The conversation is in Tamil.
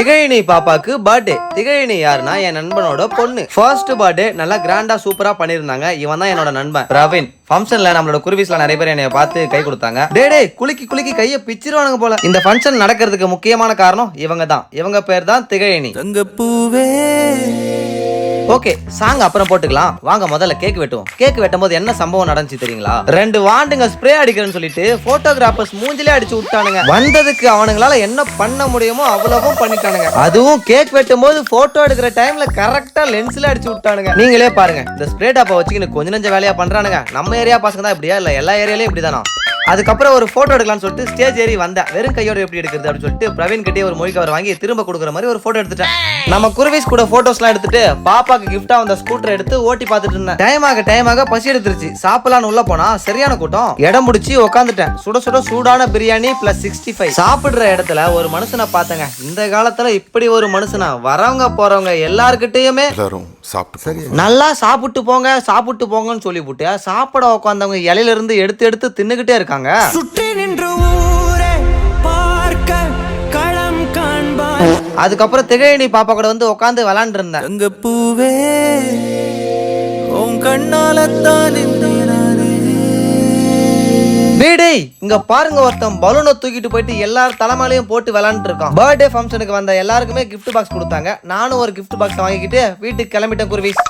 திகழினி பாப்பாக்கு பர்த்டே திகழினி யாருன்னா என் நண்பனோட பொண்ணு. ஃபர்ஸ்ட் பர்த்டே நல்லா கிராண்டா சூப்பரா பண்ணிருந்தாங்க இவன் தான் என்னோட நண்பன் பிரவீன் ஃபங்க்ஷன்ல நம்மளோட குருவிஸ்ல நிறைய பேர் என்னை பார்த்து கை கொடுத்தாங்க. டே டே குலுக்கி குலுக்கி கையை பிச்சிருவானுங்க போல. இந்த ஃபங்க்ஷன் நடக்கிறதுக்கு முக்கியமான காரணம் இவங்க தான் இவங்க பேர் தான் திகழினி ஓகே சாங் அப்புறம் போட்டுக்கலாம். வாங்க முதல்ல கேக் வெட்டுவோம். கேக் வெட்டும் போது என்ன சம்பவம் நடந்துச்சு தெரியுங்களா? ரெண்டு வாண்டுங்க ஸ்ப்ரே அடிக்கிறேன்னு சொல்லிட்டு போட்டோகிராஃபர்ஸ் மூஞ்சிலே அடிச்சு விட்டானுங்க. வந்ததுக்கு அவனுங்களால என்ன பண்ண முடியுமோ அவ்வளவும் பண்ணிட்டானுங்க. அதுவும் கேக் வெட்டும் போது போட்டோ எடுக்கிற டைம்ல கரெக்டா லென்ஸ்ல அடிச்சு விட்டானுங்க. நீங்களே பாருங்க இந்த ஸ்ப்ரே டாப்பை வச்சுக்கின்னு கொஞ்ச நஞ்ச வேலையா பண்றானுங்க. நம்ம ஏரியா பசங்க தான் இப்படியா? இல்ல எல்லா ஏரியாலயும் இப்படிதானா? அதுக்கப்புறம் ஒரு ஃபோட்டோ எடுக்கலாம்னு சொல்லிட்டு ஸ்டேஜ் ஏறி வந்தேன். வெறும் கையோட எப்படி எடுக்கிறது அப்படின்னு சொல்லிட்டு பிரவீன் கிட்டே ஒரு மொழி கவர் வாங்கி திரும்ப கொடுக்குற மாதிரி ஒரு ஃபோட்டோ எடுத்துட்டேன். நம்ம குருவிஸ் கூட ஃபோட்டோஸ்லாம் எடுத்துட்டு பாப்பாக்கு கிஃப்டா வந்த ஸ்கூட்டர் எடுத்து ஓட்டி பார்த்துட்டு இருந்தேன். டைம் ஆக டைம் ஆக பசி எடுத்துருச்சு. சாப்பிடலாம்னு உள்ள போனா சரியான கூட்டம். இடம் முடிச்சு உட்காந்துட்டேன் சுட சுட சூடான பிரியாணி பிளஸ் சிக்ஸ்டி ஃபைவ் சாப்பிடுற இடத்துல ஒரு மனுஷனை பார்த்தேங்க. இந்த காலத்துல இப்படி ஒரு மனுஷனா வரவங்க போறவங்க எல்லாருக்கிட்டையுமே எல்லாரும். சாப்பிட்டு நல்லா சாப்பிட்டு போங்க சாப்பிட்டு போங்கன்னு சொல்லி போட்டு சாப்பிட உட்காந்தவங்க இலையில இருந்து எடுத்து எடுத்து தின்னுகிட்டே இருக்காங்க. சுற்றி நின்று ஊரே பார்க்க களம் காண்பாய். அதுக்கப்புறம் திகழினி பாப்பா கூட வந்து உட்காந்து விளாண்டு இருந்தேன் பூவே உன் கண்ணாலத்தான் இந்த இங்க பாருங்க ஒருத்தன் பலூனை தூக்கிட்டு போயிட்டு எல்லார் தலைமையிலையும் போட்டு விளாண்டு இருக்கான். பர்த்டே ஃபங்க்ஷனுக்கு வந்த எல்லாருக்குமே கிஃப்ட் பாக்ஸ் கொடுத்தாங்க. நானும் ஒரு கிஃப்ட் பாக்ஸ் வாங்கிக்கிட்டு வீட்டுக்கு கிளம்பிட்டேன் குருவிஸ்